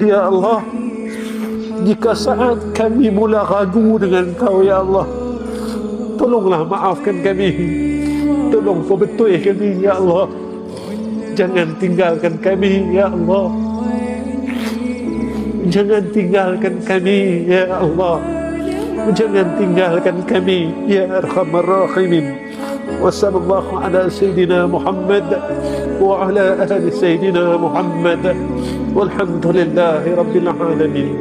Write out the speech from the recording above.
Ya Allah, jika saat kami mula ragu dengan Kau, Ya Allah, tolonglah maafkan kami. Tolong perbetul kami, Ya Allah. Jangan tinggalkan kami, Ya Allah. Jangan tinggalkan kami, Ya Allah. Jangan tinggalkan kami, Ya Arhamar Rahimin. وصلى الله على سيدنا محمد وعلى آل سيدنا محمد والحمد لله رب العالمين.